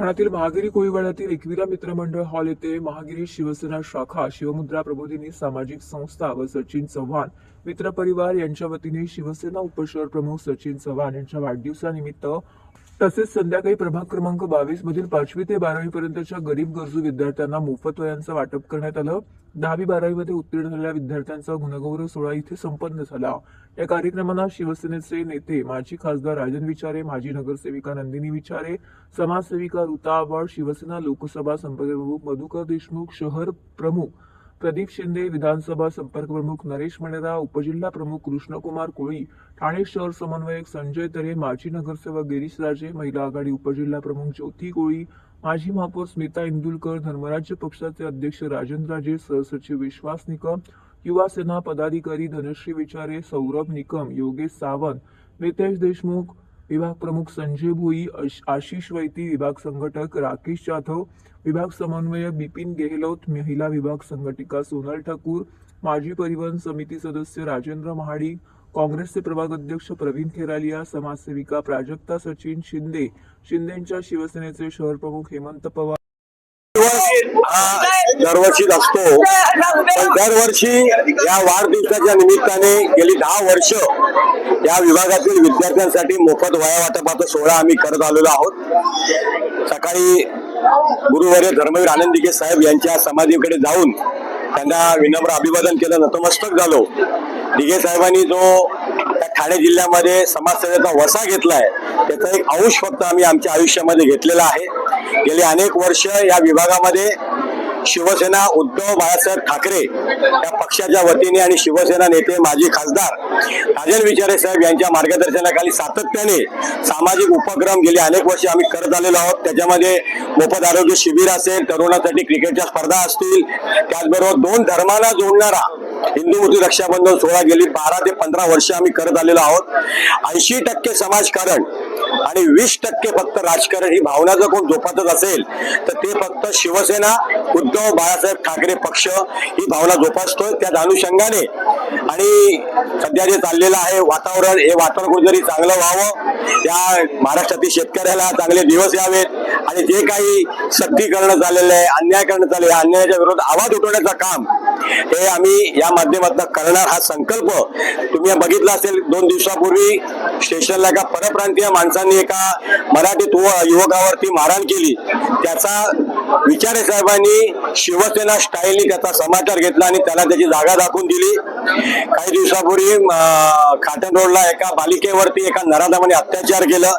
ठाण्यातील महागिरी कोळीवाड्यातील एकविरा मित्रमंडळ हॉल येथे महागिरी शिवसेना शाखा शिवमुद्रा प्रबोधिनी सामाजिक संस्था व सचिन चव्हाण मित्र परिवार यांच्या वतीने शिवसेना उपशहर प्रमुख सचिन चव्हाण यांच्या वाढदिवसानिमित्त तसेच संध्याकाळी प्रभाग क्रमांक बावीस मधील पाचवी ते बारावी पर्यंतच्या गरीब गरजू विद्यार्थ्यांना मोफत वयांचं वाटप करण्यात आलं. दहावी बारावीमध्ये उत्तीर्ण झालेल्या विद्यार्थ्यांचा गुणगौरव सोहळा इथे संपन्न झाला. या कार्यक्रमाला शिवसेनेचे नेते माजी खासदार राजन विचारे माजी नगरसेविका नंदिनी विचारे समाजसेविका ऋता आव्हाड शिवसेना लोकसभा संपर्क प्रमुख मधुकर देशमुख शहर प्रमुख प्रदीप शिंदे विधानसभा संपर्क प्रमुख नरेश मणेरा उपजिल्हा प्रमुख कृष्णकुमार कोळी ठाणे शहर समन्वयक संजय तरे माजी नगरसेवक गिरीश राजे महिला आघाडी उपजिल्हा प्रमुख ज्योती कोळी माजी महापौर स्मिता इंदुलकर धर्मराज्य पक्षाचे अध्यक्ष राजन सहसचिव विश्वास निकम युवा सेना पदाधिकारी धनश्री विचारे सौरभ निकम योगेश सावंत नितेश देशमुख विभाग प्रमुख संजय भोई आशिष वैती विभाग संघटक राकेश जाधव विभाग समन्वयक बिपिन गेहलोत महिला विभाग संघटिका सोनल ठाकूर माजी परिवहन समिती सदस्य राजेंद्र महाडिक काँग्रेसचे प्रभाग अध्यक्ष प्रवीण खेरालिया समाजसेविका प्राजक्ता सचिन शिंदे शिंदेच्या शिवसेनेचे शहर प्रमुख हेमंत पवार. दरवर्षी दरवर्षीच असतो दरवर्षी या वाढदिवसाच्या निमित्ताने गेली दहा वर्ष या विभागातील विद्यार्थ्यांसाठी मोफत वया वाटपाचा सोहळा आम्ही करत आलेलो आहोत. सकाळी गुरुवर्य धर्मवीर आनंदिके साहेब यांच्या समाधीकडे जाऊन त्यांना विनम्र अभिवादन केलं. नतमस्तक झालो. दिघे साहेबांनी जो त्या ठाणे जिल्ह्यामध्ये समाजसेवेचा वसा घेतलाय त्याचा एक अंश फक्त आम्ही आमच्या आयुष्यामध्ये घेतलेला आहे. गेली अनेक वर्ष या विभागामध्ये शिवसेना उद्धव बाळासाहेब ठाकरे या पक्षाच्या वतीने आणि शिवसेना नेते माजी खासदार राजन विचारे साहेब यांच्या मार्गदर्शनाखाली सातत्याने सामाजिक उपक्रम गेली अनेक वर्ष आम्ही करत आलेलो आहोत. त्याच्यामध्ये मोफत आरोग्य शिबिर असेल तरुणासाठी क्रिकेटच्या स्पर्धा असतील. त्याचबरोबर दोन धर्माला जोडणारा हिंदू मुस्लिम रक्षाबंधन सोहळा गेली बारा ते पंधरा वर्ष आम्ही करत आलेलो आहोत. ऐंशी टक्के समाजकारण आणि वीस टक्के फक्त राजकारण ही भावना जर कोण जोपासत असेल तर ते फक्त शिवसेना उद्धव बाळासाहेब ठाकरे पक्ष ही भावना जोपासतोय. त्याच अनुषंगाने आणि सध्या जे चाललेलं आहे वातावरण हे वातावरण कुठेतरी चांगलं व्हावं या महाराष्ट्रातील शेतकऱ्याला चांगले दिवस यावेत आणि जे काही सक्ती करणं चाललेलं आहे अन्याय करणं चाललेलं आहे अन्यायाच्या विरोधात आवाज उठवण्याचं काम हे आम्ही या माध्यमातून करणार. हा संकल्प तुम्ही बघितला असेल दोन दिवसापूर्वी स्टेशनला एका परप्रांतीय माणसांनी एका मराठी युवकावरती मारहाण केली. त्याचा विचारे साहेबांनी शिवसेना स्टाईलनी त्याचा समाचार घेतला आणि त्याला त्याची जागा दाखवून दिली. काही दिवसापूर्वी अं, खाटण रोडला एका बालिकेवरती एका नराधामाने अत्याचार केलं.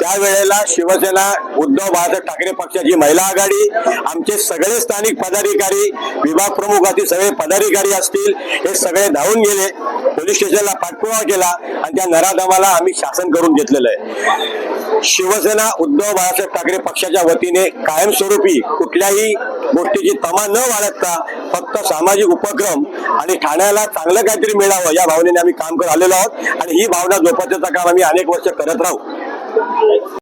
त्यावेळेला शिवसेना उद्धव बाळासाहेब ठाकरे पक्षाची महिला आघाडी आमचे सगळे स्थानिक पदाधिकारी विभाग प्रमुख असे सगळे पदाधिकारी असतील हे सगळे धावून गेले पोलीस स्टेशनला पाठपुरावा केला आणि त्या नराधमाला आम्ही शासन करून घेतलेलं आहे. शिवसेना उद्धव बाळासाहेब ठाकरे पक्षाच्या वतीने कायमस्वरूपी कुठल्याही गोष्टीची तमा न बाळगता फक्त सामाजिक उपक्रम आणि ठाण्याला चांगलं काहीतरी मिळावं या भावनेने आम्ही काम करत आलेलो आहोत. आणि ही भावना जोपासण्याचं काम आम्ही अनेक वर्ष करत राहू.